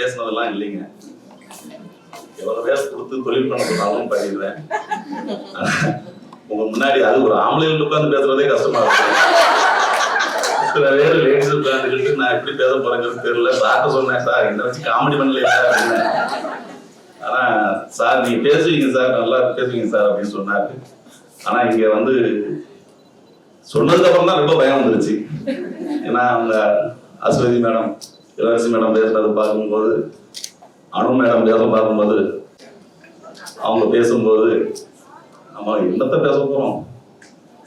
பேசுனதெல்லாம் இல்லைங்க. எவ்வளவு பேச கொடுத்து தொழில் பண்ண சொன்னாலும் பண்ணிடுவேன் உங்க முன்னாடி அது ஒரு ஆம்பளைகள் உட்கார்ந்து பேசுறதே கஷ்டமா இருக்கு. சில பேர் லேடிஸ் உட்காந்துக்கிட்டு நான் எப்படி பேச போறேங்கிறது தெரியல. சார்ட்ட சொன்னேன் சார் என்ன வச்சு காமெடி பண்ணல சார் அப்படின்னு. ஆனா சார் நீங்க பேசுவீங்க சார் நல்லா பேசுவீங்க சார் அப்படின்னு சொன்னாரு. ஆனா இங்க வந்து சொன்னதுக்கு அப்புறம் தான் ரொம்ப பயம் வந்துருச்சு. ஏன்னா அவங்க அஸ்வதி மேடம் இளவரசி மேடம் பேசுறது பார்க்கும்போது அனு மேடம் பேச பார்க்கும்போது அவங்க பேசும்போது நம்ம என்னத்தை பேச போறோம்?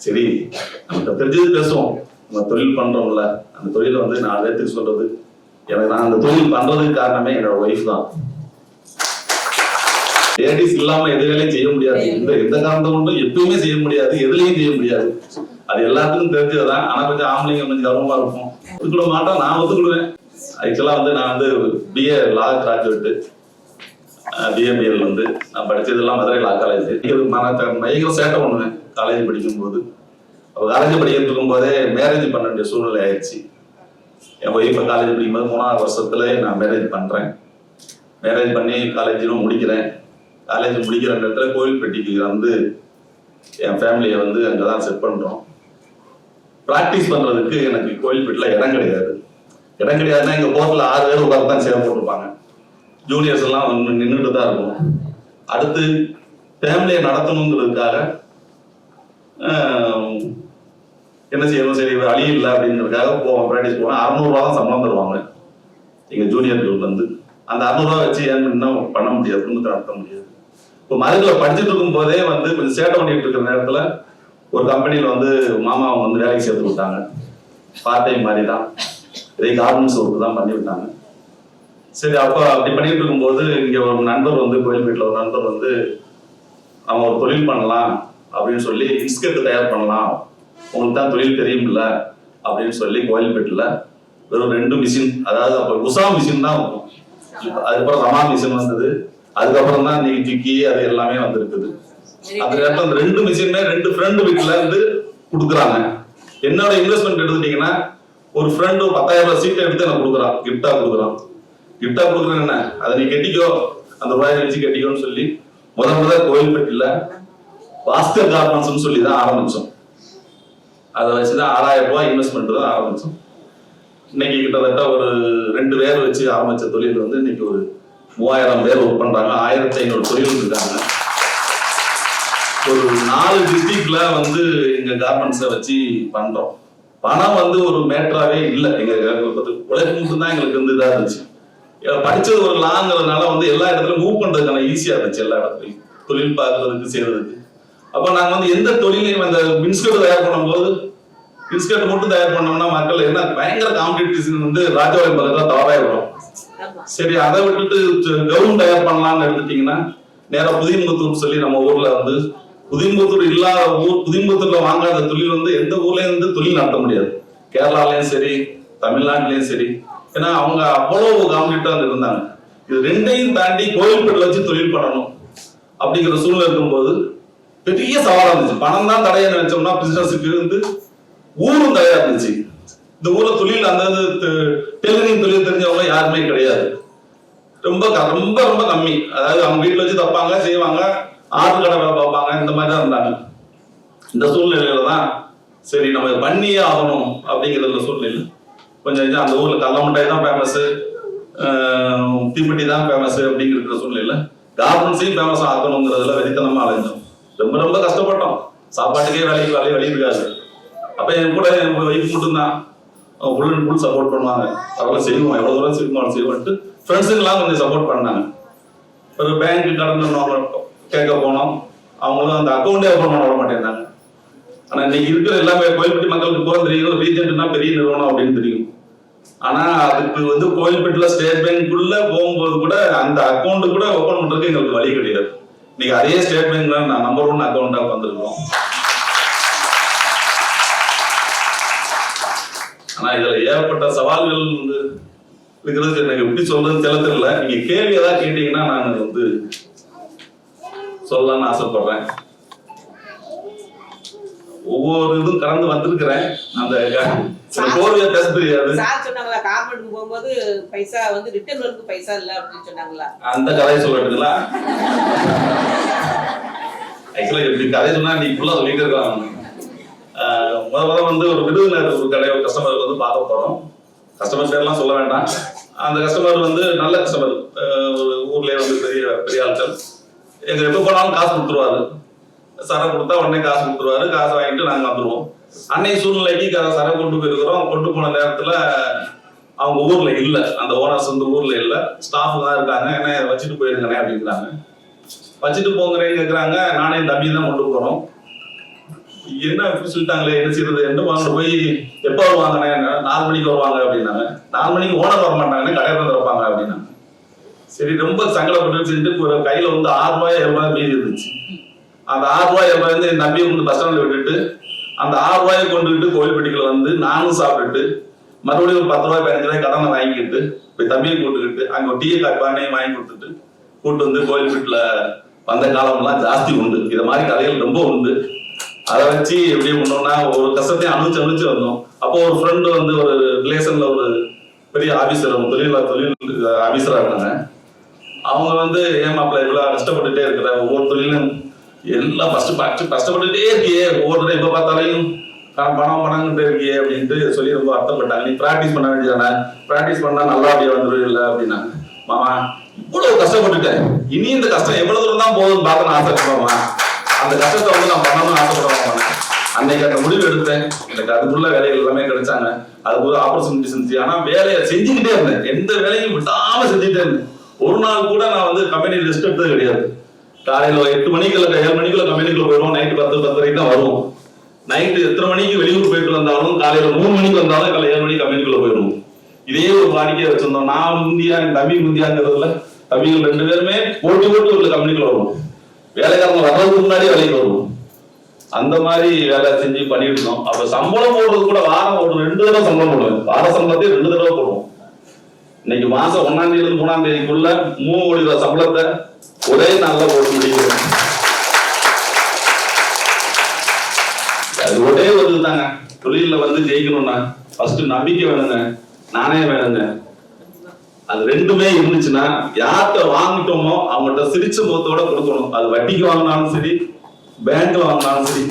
சரி நமக்கு தெரிஞ்சது பேசுவோம். நம்ம தொழில் பண்றோம்ல அந்த தொழிலை வந்து நான் பேத்துக்கு சொல்றது எனக்கு நான் அந்த தொழில் பண்றதுக்கு காரணமே என்னோட ஒய்ஃப் தான். லேடிஸ் இல்லாம எது வேலையும் செய்ய முடியாது. எந்த எந்த காரணத்தை கொண்டும் எப்பயுமே செய்ய முடியாது எதுலையும் செய்ய முடியாது. அது எல்லாத்துக்கும் தெரிஞ்சதுதான். ஆனா கொஞ்சம் ஆம்பளைங்க கொஞ்சம் கர்வமா இருக்கும் ஒத்துக்கிட மாட்டோம் நான் ஒத்துக்கிடுவேன். ஆக்சுவலாக வந்து நான் வந்து பிஏ லா கிராஜுவேட்டு பிஎம்பிஎல் வந்து நான் படித்ததெல்லாம் மதுரை லா காலேஜ் பயங்கர சேட்டை பண்ணுவேன் காலேஜ் படிக்கும்போது. அப்போ காலேஜ் படிக்கிட்டு இருக்கும்போதே மேரேஜ் பண்ண வேண்டிய சூழ்நிலை ஆயிடுச்சு. என் ஒய்ஃபை காலேஜ் படிக்கும்போது மூணாவது வருஷத்துல நான் மேரேஜ் பண்ணுறேன் மேரேஜ் பண்ணி காலேஜிலும் முடிக்கிறேன். காலேஜ் முடிக்கிற இடத்துல கோயில்பட்டிக்கு வந்து என் ஃபேமிலியை வந்து அங்கே தான் செட் பண்ணுறோம் ப்ராக்டிஸ் பண்ணுறதுக்கு எனக்கு கோயில்பேட்டில் இடம் கிடையாது. இடம் கிடையாதுன்னா எங்கள் போர்ட்டில் ஆறு பேர் உட்காந்து தான் சேவை போட்டிருப்பாங்க. ஜூனியர்ஸ் எல்லாம் நின்றுட்டு தான் இருக்கும். அடுத்து ஃபேமிலியை நடத்தணுங்கிறதுக்காக என்ன செய்யணும்? சரி அழி இல்லை அப்படிங்கிறதுக்காக போவோம் ப்ராக்டிஸ் போவோம். அறநூறுவா தான் சம்பளம் தருவாங்க எங்கள் ஜூனியர்கள் வந்து. அந்த அறுநூறுவா வச்சு ஏன் இன்னும் பண்ண முடியாது குடும்பத்தை நடத்த முடியாது. இப்போ மதுரையில் படிச்சுட்டு இருக்கும் போதே வந்து கொஞ்சம் சேட்டை பண்ணிட்டு இருக்கிற நேரத்தில் ஒரு கம்பெனியில் வந்து மாமா அவங்க வந்து வேலைக்கு சேர்த்து விட்டாங்க. பார்ட் டைம் மாதிரி தான். இதை கார்மெண்ட்ஸ் ஒர்க் தான் பண்ணி விட்டாங்க சரி அப்போ அப்படி பண்ணிட்டு இருக்கும்போது இங்கே ஒரு நண்பர் வந்து கோயில் வீட்டில் ஒரு நண்பர் வந்து நம்ம ஒரு தொழில் பண்ணலாம் அப்படின்னு சொல்லி பிஸ்கட் தயார் பண்ணலாம். உங்களுக்கு தான் தொழில் தெரியும்ல அப்படின்னு சொல்லி கோயில்பேட்டில் வெறும் ரெண்டு மிஷின் அதாவது அப்போ உஷா மிஷின் தான் இருக்கும். அதுக்கப்புறம் ரமா மிஷின் வந்தது. அதுக்கப்புறம் தான் நீ ஜிக்கி அது எல்லாமே வந்திருக்குது. அந்த நேரத்தில் அந்த ரெண்டு மிஷினுமே ரெண்டு ஃப்ரெண்டு வீட்டில் இருந்து கொடுக்குறாங்க. என்னோட இன்வெஸ்ட்மெண்ட் எடுத்துட்டீங்கன்னா ஒரு ஃப்ரெண்டு ஒரு பத்தாயிரம் ரூபாய் சீட்டை எடுத்து எனக்கு கொடுக்குறான். கிஃப்டா கொடுக்குறான். கிஃப்டா கொடுக்குறேன் என்ன? அதை நீ கட்டிக்கோ. அந்த ரூபாயை வச்சு கட்டிக்கோன்னு சொல்லி முத முத கோயில்பட்டியில் பாஸ்கர் கார்மெண்ட்ஸ்னு சொல்லி தான் ஆரம்பிச்சோம். அதை வச்சு தான் ஆறாயிரம் ரூபாய் இன்வெஸ்ட்மெண்ட் தான் ஆரம்பிச்சோம். இன்னைக்கு கிட்டத்தட்ட ஒரு ரெண்டு பேர் வச்சு ஆரம்பிச்ச தொழில் வந்து இன்னைக்கு ஒரு மூவாயிரம் பேர் ஒர்க் பண்றாங்க. ஆயிரத்தி ஐநூறு தொழில் இருக்காங்க. ஒரு நாலு டிஸ்ட்ரிக்ட்ல வந்து எங்க கார்மெண்ட்ஸை வச்சு பண்றோம். பணம் வந்து ஒரு மேட்டராவே இல்லை. எங்க எங்களுக்கு உழைப்பு மட்டும்தான் எங்களுக்கு வந்து இதா இருந்துச்சு. படிச்சது ஒரு லாங்கிறதுனால வந்து எல்லா இடத்துலயும் மூவ் பண்றதுக்கான ஈஸியா இருந்துச்சு எல்லா இடத்துலயும். தொழில் பார்க்கறதுக்கு செய்யறதுக்கு. அப்ப நாங்க வந்து எந்த தொழிலையும் அந்த மின்ஸ்கர்ட் தயார் பண்ணும்போது பிஸ்கட் மட்டும் தயார் பண்ணோம்னா மக்கள் என்ன பயங்கர காம்படிஷன் வந்து ராஜபாளையம் பக்கத்துல தவறாய் வரும் சரி அதை விட்டுட்டு கவுன் தயார் பண்ணலாம்னு எடுத்துட்டீங்கன்னா நேரா புதியமுத்தூர் சொல்லி நம்ம ஊர்ல வந்து புதியமுத்தூர் இல்லாத ஊர் புதியமுத்தூர்ல வாங்காத தொழில் வந்து எந்த ஊர்ல வந்து தொழில் நடத்த முடியாது. கேரளாலையும் சரி தமிழ்நாட்டிலையும் சரி. ஏன்னா அவங்க அவ்வளவு வந்து இருந்தாங்க. இது ரெண்டையும் தாண்டி கோயில்பேட்டில் வச்சு தொழில் பண்ணணும் அப்படிங்கிற சூழ்நிலை இருக்கும்போது பெரிய சவாலாக இருந்துச்சு. பணம் தான் தடையை நினைச்சோம்னா பிசினஸுக்கு வந்து ஊரும் தடையா இருந்துச்சு. இந்த ஊர்ல தொழில் அந்த டெய்லரிங் தொழில் தெரிஞ்சவங்க யாருமே கிடையாது. ரொம்ப க- ரொம்ப ரொம்ப கம்மி. அதாவது அவங்க வீட்டில் வச்சு தப்பாங்க செய்வாங்க. ஆட்டு கடை வேலை பார்ப்பாங்க. இந்த மாதிரி தான் இருந்தாங்க. இந்த சூழ்நிலையில தான் சரி நம்ம பண்ணியே ஆகணும் அப்படிங்கிற சூழ்நிலை. கொஞ்சம் அந்த ஊர்ல கடல மிட்டாய் தான் ஃபேமஸ் தீப்பெட்டி தான் ஃபேமஸ் அப்படிங்கிற சூழ்நிலை கார்மெண்ட்ஸையும் ஃபேமஸ் ஆக்கணுங்கிறதுல வெறித்தனமா அலைஞ்சோம். ரொம்ப ரொம்ப கஷ்டப்பட்டோம். சாப்பாட்டுக்கே வேலைக்கு வேலையை வழி இருக்காது. அப்ப என் கூட என் ஒய்ஃப் மட்டும்தான். ஃபுல் அண்ட் ஃபுல் சப்போர்ட் பண்ணுவாங்க. அதெல்லாம் செய்வோம். எவ்வளவு தூரம் செய்வோம் அவ்வளவு செய்வோம்ட்டு ஃப்ரெண்ட்ஸுங்கெல்லாம் கொஞ்சம் சப்போர்ட் பண்ணாங்க. ஒரு பேங்க் கடன் கேட்க போனோம். அவங்களும் அந்த அக்கௌண்டே ஓப்பன் பண்ண விட மாட்டேங்கிறாங்க ஆனா இன்னைக்கு இருக்கிற எல்லாமே கோயில்பட்டி மக்களுக்கு போக தெரியும் ரீஜென்ட்னா பெரிய நிறுவனம் அப்படின்னு தெரியும். ஆனா அதுக்கு வந்து கோயில்பேட்டில் ஸ்டேட் பேங்க்குள்ள போகும்போது கூட அந்த அக்கௌண்ட் கூட ஓபன் பண்றதுக்கு எங்களுக்கு வழி கிடையாது. இன்னைக்கு அதே ஸ்டேட் பேங்க்ல நான் நம்பர் ஒன் அக்கௌண்டா வந்திருக்கோம் ஆனா இதுல ஏகப்பட்ட சவால்கள் வந்து இருக்கிறது எனக்கு எப்படி சொல்றதுன்னு தெரியல தெரியல. நீங்க கேள்வி ஏதாவது கேட்டீங்கன்னா நான் வந்து சொல்லலாம்னு ஆசைப்படுறேன். ஒவ்வொரு இதுவும் கடந்து வந்திருக்கிறேன். அந்த கோர்வையா பேச தெரியாது சார் சொன்னாங்களா கார்மெண்ட்க்கு போகும்போது பைசா வந்து ரிட்டர்ன் ஒர்க்கு பைசா இல்ல அப்படின்னு சொன்னாங்களா? அந்த கதையை சொல்லட்டுங்களா? ஆக்சுவலா இப்படி கதை சொன்னா நீ ஃபுல்லா சொல்லிட்டு இருக்கலாம். முத முத வந்து ஒரு விருதுநகர் ஒரு கடை ஒரு கஸ்டமருக்கு வந்து பார்க்க போறோம். கஸ்டமர் பேர்லாம் சொல்ல வேண்டாம். அந்த கஸ்டமர் வந்து நல்ல கஸ்டமர் ஒரு ஊர்லயே வந்து பெரிய பெரிய ஆட்கள். எங்க எப்ப போனாலும் காசு கொடுத்துருவாரு. சரம் கொடுத்தா உடனே காசு கொடுத்துருவாரு. காசு வாங்கிட்டு நாங்க வந்துருவோம். அன்னைக்கு சூழ்நிலைக்கு சரம் கொண்டு போயிருக்கிறோம். கொண்டு போன நேரத்துல அவங்க ஊர்ல இல்ல. அந்த ஓனர்ஸ் வந்து ஊர்ல இல்ல. ஸ்டாஃப் தான் இருக்காங்க. என்ன வச்சுட்டு போயிருங்கண்ணே அப்படிங்கிறாங்க. வச்சுட்டு போங்கிறேன்னு கேக்குறாங்க. நானே என் தம்பி தான் கொண்டு போறோம். என்ன சொல்லிட்டாங்களே? என்ன செய்யறது? என்ன வாங்கிட்டு போய் எப்போ வருவாங்கண்ணே? நாலு மணிக்கு வருவாங்க அப்படின்னாங்க. நாலு மணிக்கு ஓனர் வர மாட்டாங்கன்னு கடையில வந்து வைப்பாங்க அப்படின்னாங்க. சரி ரொம்ப சங்கடப்பட்டு சொல்லிட்டு ஒரு கையில வந்து ஆறு ரூபாய் ஏழு ரூபாய் மீதி இருந்துச்சு. அந்த ஆறு ரூபாய் ஏழு வந்து என் தம்பியை கொண்டு பஸ் ஸ்டாண்ட்ல விட்டுட்டு அந்த ஆறு ரூபாயை கொண்டுகிட்டு கோயில்பட்டிக்குள்ள வந்து நானும் சாப்பிட்டுட்டு மறுபடியும் ஒரு பத்து ரூபாய் பதினஞ்சு ரூபாய் கடனை வாங்கிக்கிட்டு போய் தம்பியை கூட்டுக்கிட்டு அங்க ஒரு டீ காப்பானையும் வாங்கி கொடுத்துட்டு கூட்டு வந்து கோயில்பட்டில வந்த காலம்லாம் ஜாஸ்தி உண்டு. இதை மாதிரி கதைகள் ரொம்ப உண்டு. அதை வச்சு எப்படி பண்ணோம்னா ஒரு கஷ்டத்தையும் அணுச்சு அனுபவிச்சு வந்தோம். அப்போ ஒரு ஃப்ரெண்டு வந்து ஒரு ரிலேஷன்ல ஒரு பெரிய ஆபீசர் தொழில் தொழில் ஆபீசரா இருந்தாங்க. அவங்க வந்து ஏமாப்பிள்ள இவ்வளவு கஷ்டப்பட்டுட்டே இருக்கிற ஒவ்வொரு தொழிலும் எல்லாம் ஃபர்ஸ்ட் ஃபஸ்ட்டு கஷ்டப்பட்டுட்டே இருக்கியே. ஒவ்வொருத்தரும் எப்ப பார்த்தாலையும் பணம் பணம் பணங்கிட்டு இருக்கியே அப்படின்ட்டு சொல்லி ரொம்ப அர்த்தப்பட்டாங்க நீ ப்ராக்டிஸ் பண்ண வேண்டியதானே? ப்ராக்டிஸ் பண்ணா நல்லா அப்படியே வந்துடும் இல்லை அப்படின்னாங்க மாமா இவ்வளவு கஷ்டப்பட்டுட்டேன். இனி இந்த கஷ்டம் எவ்வளவு தூரம் தான் போதும் பார்க்க நான் ஆசைப்படுறேன் அந்த கஷ்டத்தை வந்து நான் பண்ணணும்னு ஆசைப்படுவாங்க அன்னைக்கு அந்த முடிவு எடுத்தேன். எனக்கு அதுக்குள்ள வேலைகள் எல்லாமே கிடைச்சாங்க. அதுக்கு ஒரு ஆப்பர்ச்சுனிட்டி செஞ்சு ஆனா வேலையை செஞ்சுக்கிட்டே இருந்தேன். எந்த வேலையும் விடாம செஞ்சுட்டே இருந்தேன். ஒரு நாள் கூட நான் வந்து கம்பெனி ரெஸ்ட் எடுத்தது கிடையாது. காலையில எட்டு மணிக்குள்ள ஏழு மணிக்குள்ள கம்பெனிக்குள்ள போயிடுவோம். நைட்டு பத்து பத்தரைக்கு தான் வருவோம். நைட்டு எத்தனை மணிக்கு வெளியூர் போயிட்டு வந்தாலும் காலையில மூணு மணிக்கு வந்தாலும் காலையில ஏழு மணிக்கு கம்பெனிக்குள்ள போயிடுவோம். இதே ஒரு வாடிக்கையை வச்சிருந்தோம். நான் முந்தியா என் தம்பி முந்தியாங்கிறதுல தம்பிகள் ரெண்டு பேருமே போட்டி போட்டு ஒரு கம்பெனிக்குள்ள வருவோம். வேலைக்காரங்க வர்றதுக்கு முன்னாடியே வேலைக்கு வருவோம். அந்த மாதிரி வேலை செஞ்சு பண்ணிட்டு இருந்தோம். அப்ப சம்பளம் போடுறது கூட வாரம் ஒரு ரெண்டு தடவை சம்பளம் போடுவேன். வார சம்பளத்தையும் ரெண்டு தடவை போடுவோம். இன்னைக்கு மாசம் ஒன்னாம் தேதி இருந்து மூணாம் தேதிக்குள்ள மூணு கோடி ரூபாய் சம்பளத்தை ஒரே நாளில் போட்டு முடிக்கிறோம். அது ஒரே ஒரு இதுதாங்க தொழில வந்து ஜெயிக்கணும்னா ஃபர்ஸ்ட் நம்பிக்கை வேணுங்க. நானே வேணுங்க. அது ரெண்டுமே இருந்துச்சுன்னா யார்கிட்ட வாங்கிட்டோமோ அவங்கள்ட்ட சிரிச்ச முகத்தோட கொடுக்கணும். அது வட்டிக்கு வாங்கினாலும் சரி பேங்க்ல வாங்கினாலும் சரி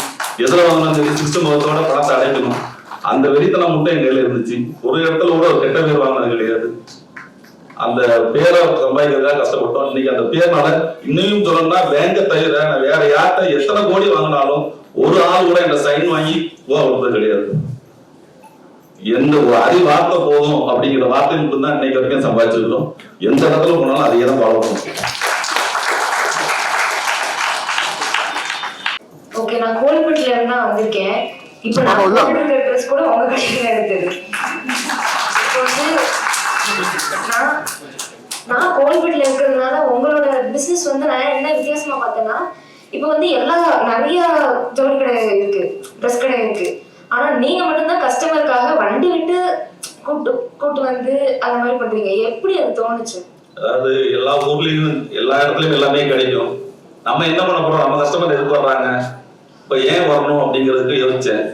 எதில் வாங்கினாலும் சரி சிரிச்ச முகத்தோட பணத்தை அடைக்கணும். அந்த வெறித்தனம் மட்டும் எங்க கையில இருந்துச்சு. ஒரு இடத்துல கூட ஒரு கெட்ட பேர் வாங்கினது கிடையாது. அந்த பேரை சம்பாதிக்கிறதுக்காக கஷ்டப்பட்டோம். இன்னைக்கு அந்த பேர்னால இன்னும் சொல்லணும்னா பேங்கை தவிர நான் வேற யார்கிட்ட எத்தனை கோடி வாங்கினாலும் ஒரு ஆள் கூட என்ற சைன் வாங்கி ரூபா கொடுத்தது கிடையாது. எந்த ஒரு அறி வார்த்தை போதும் அப்படிங்கிற வார்த்தை மட்டும் தான் இன்னைக்கு வரைக்கும் சம்பாதிச்சிருக்கோம் எந்த இடத்துல போனாலும் அதையே தான் ஃபாலோ பண்ணுவோம் ஓகே நான் கோல்பட்டில இருந்து தான் வந்திருக்கேன். இப்போ நான் கூட உங்க கடையில எடுத்தது நான் நான் இருக்கிறதுனால உங்களோட பிசினஸ் வந்து நான் என்ன வித்தியாசமா பார்த்தேன்னா இப்போ வந்து எல்லா நிறைய ஜவுளி கடை இருக்கு ட்ரெஸ் கடை இருக்கு. ஆனா நீங்க மட்டும்தான் கஸ்டமருக்காக வண்டி விட்டு கூட்டு கூட்டு வந்து அந்த மாதிரி பண்றீங்க. எப்படி அது தோணுச்சு? அதாவது எல்லா ஊர்லயும் எல்லா இடத்துலயும் எல்லாமே கிடைக்கும். நம்ம என்ன பண்ண போறோம்? நம்ம கஸ்டமர் எதிர்பார்றாங்க இப்ப ஏன் வரணும் அப்படிங்கிறதுக்கு யோசிச்சேன்.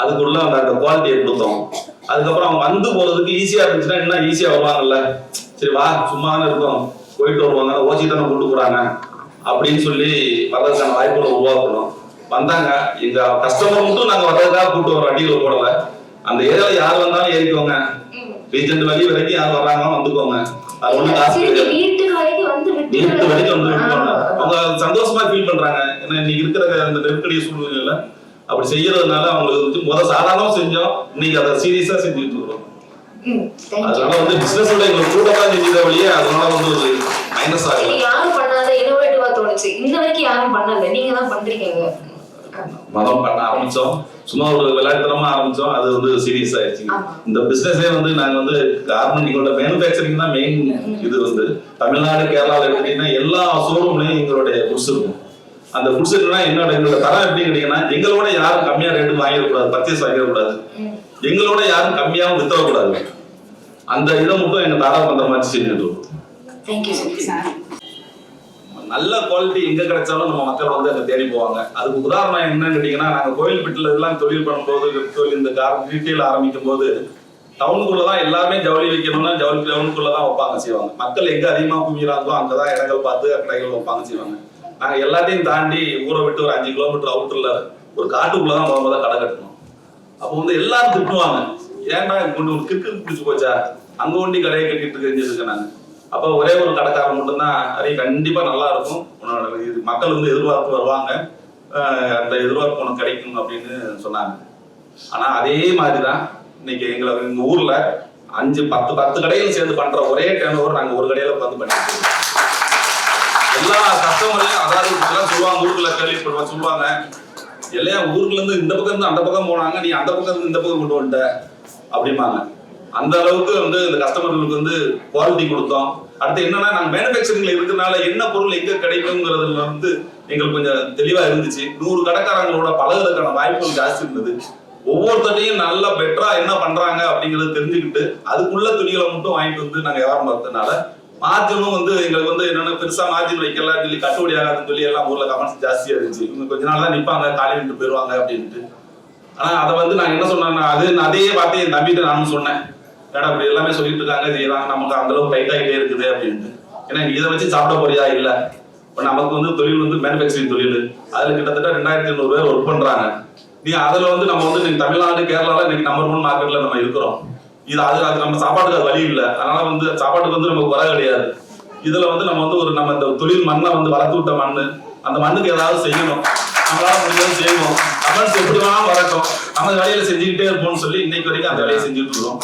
அதுக்குள்ள அந்த குவாலிட்டியை கொடுத்தோம். அதுக்கப்புறம் அவங்க வந்து போறதுக்கு ஈஸியா இருந்துச்சுன்னா இன்னும் ஈஸியா வருவாங்கல்ல? சரி வா சும்மா தானே இருக்கோம். போயிட்டு வருவாங்க ஓசி தானே கூட்டு போறாங்க. அப்படின்னு சொல்லி வர்றதுக்கான வாய்ப்புகளை உருவாக்கணும். வந்தாங்க. எங்க கஸ்டமர் மட்டும் நாங்க வர்றதுக்காக கூட்டு வர அடியில் போடல அந்த ஏரியால யார் வந்தாலும் ஏறிக்கோங்க. ரீஜெண்ட் வழி வரைக்கும் யார் வர்றாங்க வந்துக்கோங்க. அது ஒண்ணு காசு விட்டு வரைக்கும் வந்து விட்டுருவாங்க. அவங்க சந்தோஷமா ஃபீல் பண்றாங்க. ஏன்னா இன்னைக்கு இருக்கிற அந்த நெருக்கடி சூழ்நிலையில அப்படி செய்யறதுனால அவங்களுக்கு வந்து முத சாதாரணமா செஞ்சோம். இன்னைக்கு அதை சீரியஸா செஞ்சுட்டு இருக்கோம். அதனால வந்து பிசினஸ் எங்களுக்கு கூட தான் செஞ்சத வழியே அதனால வந்து ஒரு மைனஸ் ஆகல. யாரும் பண்ணாத இன்னோவேட்டிவா தோணுச்சு. இன்ன வரைக்கும் யாரும் பண்ணல. நீங்க தான் பண்றீங்க மதம் பண்ண ஆரம்பிச்சோம். சும்மா ஒரு விளையாட்டுத்தனமா ஆரம்பிச்சோம். அது வந்து சீரியஸ் ஆயிடுச்சு. இந்த பிசினஸே வந்து நாங்க வந்து காரணம் எங்களோட மேனுஃபேக்சரிங் தான் மெயின் இது வந்து. தமிழ்நாடு கேரளால எடுத்தீங்கன்னா எல்லா ஷோரூம்லயும் எங்களுடைய குட்ஸ் இருக்கும். அந்த இருக்குன்னா என்னோட எங்களோட தரம் எப்படி கிடைக்குன்னா எங்களோட யாரும் கம்மியா ரேட்டு வாங்கிடக்கூடாது பர்ச்சேஸ் வாங்கிடக்கூடாது. எங்களோட யாரும் கம்மியாவும் வித்தரக்கூடாது. அந்த இதை மட்டும் எங்க தாரா பண்ற மாதிரி செஞ்சுட்டு நல்ல குவாலிட்டி எங்க கிடைச்சாலும் நம்ம மக்கள் வந்து அங்க தேடி போவாங்க. அதுக்கு உதாரணம் என்னன்னு கேட்டீங்கன்னா நாங்க கோயில்பட்டில எல்லாம் தொழில் பண்ணும்போது தொழில் இந்த ரீட்டைல் ஆரம்பிக்கும் போது டவுனுக்குள்ள தான் எல்லாருமே ஜவுளி வைக்கணும்னா ஜவுளி டவுனுக்குள்ள தான் வைப்பாங்க செய்வாங்க. மக்கள் எங்க அதிகமா குவிகிறாங்களோ அங்கதான் இடங்கள் பார்த்து கடைகள் வைப்பாங்க செய்வாங்க. நாங்கள் எல்லாத்தையும் தாண்டி ஊரை விட்டு ஒரு அஞ்சு கிலோமீட்டர் அவுட்டரில் ஒரு காட்டுக்குள்ளே தான் முதல்ல கடை கட்டணும். அப்போ வந்து எல்லாரும் திட்டுவாங்க. ஏன்டா கொண்டு ஒரு கிற்கு பிடிச்சி போச்சா? அங்கே ஒண்டி கடையை கட்டிட்டு தெரிஞ்சிருக்கேன் நாங்கள் அப்போ ஒரே ஒரு கடைக்காரன் மட்டும்தான் அதே கண்டிப்பாக நல்லா இருக்கும். உன்னோட இது மக்கள் வந்து எதிர்பார்த்து வருவாங்க. அந்த எதிர்பார்ப்பு உனக்கு கிடைக்கும் அப்படின்னு சொன்னாங்க. ஆனால் அதே மாதிரி தான் இன்னைக்கு எங்களை எங்கள் ஊரில் அஞ்சு பத்து பத்து கடையில் சேர்ந்து பண்ணுற ஒரே டேர்ன் ஓவர் நாங்கள் ஒரு கடையில் உட்காந்து பண்ணிட்டு எல்லா கஸ்டமரையும் அதாவது இப்படிலாம் சொல்லுவாங்க ஊருக்குள்ள கேள்விப்படுவாங்க சொல்லுவாங்க. எல்லாம் ஊர்ல இருந்து இந்த பக்கம் இருந்து அந்த பக்கம் போனாங்க நீ அந்த பக்கம் இருந்து இந்த பக்கம் கொண்டு வந்துட்ட அப்படிம்பாங்க. அந்த அளவுக்கு வந்து இந்த கஸ்டமர்களுக்கு வந்து குவாலிட்டி கொடுத்தோம். அடுத்து என்னன்னா நாங்க மேனுபேக்சரிங்ல இருக்கிறதுனால என்ன பொருள் எங்க கிடைக்குங்கிறதுல வந்து எங்களுக்கு கொஞ்சம் தெளிவா இருந்துச்சு. நூறு கடைக்காரங்களோட பழகுறதுக்கான வாய்ப்புகள் ஜாஸ்தி இருந்தது. ஒவ்வொருத்தரையும் நல்லா பெட்டரா என்ன பண்றாங்க அப்படிங்கறத தெரிஞ்சுக்கிட்டு அதுக்குள்ள துணிகளை மட்டும் வாங்கிட்டு வந்து நாங்க வியாபாரம் பார்த்ததுனால மார்ஜினும் வந்து எங்களுக்கு வந்து என்னன்னா பெருசா மார்ஜின் வைக்கல சொல்லி கட்டுப்படி ஆகாதுன்னு சொல்லி எல்லாம் ஊர்ல கமெண்ட்ஸ் ஜாஸ்தியா இருந்துச்சு. இவங்க கொஞ்ச நாள் தான் நிப்பாங்க காலி விட்டு போயிருவாங்க அப்படின்ட்டு. ஆனா அதை வந்து நான் என்ன சொன்னேன்னா அது நான் அதே வார்த்தையை என் தம்பிட்டு நானும் சொன்னேன். ஏடா அப்படி எல்லாமே சொல்லிட்டு இருக்காங்க செய்யறாங்க நமக்கு அந்த அளவுக்கு டைட் ஆகிட்டே இருக்குது அப்படின்ட்டு. ஏன்னா இதை வச்சு சாப்பிட போறியா? இல்ல. இப்ப நமக்கு வந்து தொழில் வந்து மேனுஃபேக்சரிங் தொழில். அதுல கிட்டத்தட்ட ரெண்டாயிரத்தி ஐநூறு பேர் ஒர்க் பண்றாங்க. நீ அதுல வந்து நம்ம வந்து இன்னைக்கு தமிழ்நாடு கேரளால இன்னைக்கு நம்பர் ஒன் மார்க்கெட்ல நம்ம இருக்கிறோம். இது அது அது நம்ம சாப்பாட்டுக்கு அது வழி இல்லை. அதனால வந்து சாப்பாட்டுக்கு வந்து நமக்கு வர கிடையாது. இதுல வந்து நம்ம வந்து ஒரு நம்ம இந்த தொழில் மண்ணை வந்து வளர்த்து விட்ட மண்ணு. அந்த மண்ணுக்கு ஏதாவது செய்யணும். நம்மளால முடிஞ்சது செய்வோம். கமெண்ட்ஸ் எப்படி வேணாலும் வரட்டும். நம்ம வேலையில செஞ்சுக்கிட்டே இருப்போம்னு சொல்லி இன்னைக்கு வரைக்கும் அந்த வேலையை செஞ்சுட்டு இருக்கோம்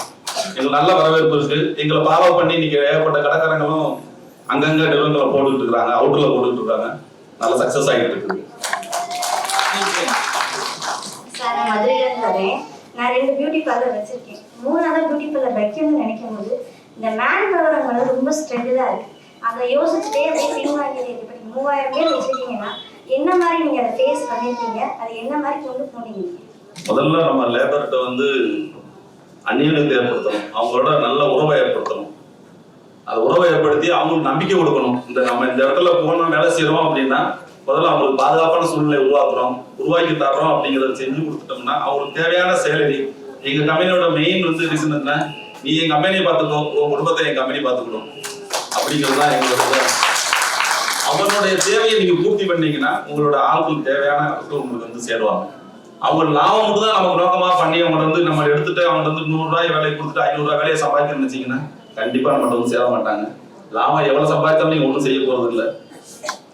எங்களுக்கு நல்ல வரவேற்பு இருக்கு. எங்களை ஃபாலோ பண்ணி இன்னைக்கு ஏகப்பட்ட கடைக்காரங்களும் அங்கங்க நிறுவனங்களை போட்டுக்கிட்டு இருக்காங்க. அவுட்டர்ல போட்டுக்கிட்டு இருக்காங்க. நல்ல சக்சஸ் ஆகிட்டு இருக்கு நான் நான் ரெண்டு பியூட்டி பார்லர் வச்சிருக்கேன். மூணாவது பியூட்டி பார்லர் வைக்கணும்னு நினைக்கும் போது இந்த மேன் பவர் வந்து ரொம்ப ஸ்ட்ரென்த்தாக இருக்குது அதை யோசிச்சுட்டே அப்படியே பின்வாங்கி மூவாயிரம் பேர் வச்சுருக்கீங்கன்னா என்ன மாதிரி நீங்கள் அதை ஃபேஸ் பண்ணியிருக்கீங்க அது என்ன மாதிரி கொண்டு போனீங்க? முதல்ல நம்ம லேபர்கிட்ட வந்து அந்நியனுக்கு ஏற்படுத்தணும். அவங்களோட நல்ல உறவை ஏற்படுத்தணும். அது உறவை ஏற்படுத்தி அவங்களுக்கு நம்பிக்கை கொடுக்கணும். இந்த நம்ம இந்த இடத்துல போனோம் வேலை செய்யறோம் அப்படின்னா முதல்ல அவங்களுக்கு பாதுகாப்பான சூழ்நிலை உருவாக்குறோம் உருவாக்கி தர்றோம் அப்படிங்கிறத செஞ்சு கொடுத்துட்டோம்னா அவங்களுக்கு தேவையான சேலரி எங்க கம்பெனியோட மெயின் வந்து ரீசன் என்ன நீ என் கம்பெனியை பார்த்துக்கோ உன் குடும்பத்தை என் கம்பெனி பார்த்துக்கணும் அப்படிங்கிறது தான் எங்களோட அவனுடைய தேவையை நீங்க பூர்த்தி பண்ணீங்கன்னா உங்களோட ஆளுக்கு தேவையான உங்களுக்கு வந்து சேருவாங்க. அவங்க லாபம் மட்டும் தான் நமக்கு நோக்கமா பண்ணி அவங்க வந்து நம்ம எடுத்துட்டு அவங்க வந்து நூறு ரூபாய் வேலையை கொடுத்துட்டு ஐநூறு ரூபாய் வேலையை சம்பாதிக்கணும்னு வச்சீங்கன்னா கண்டிப்பா நம்ம வந்து சேர மாட்டாங்க. லாபம் எவ்வளவு சம்பாதித்தாலும் நீங்க ஒன்றும் செய்ய போறது இல்ல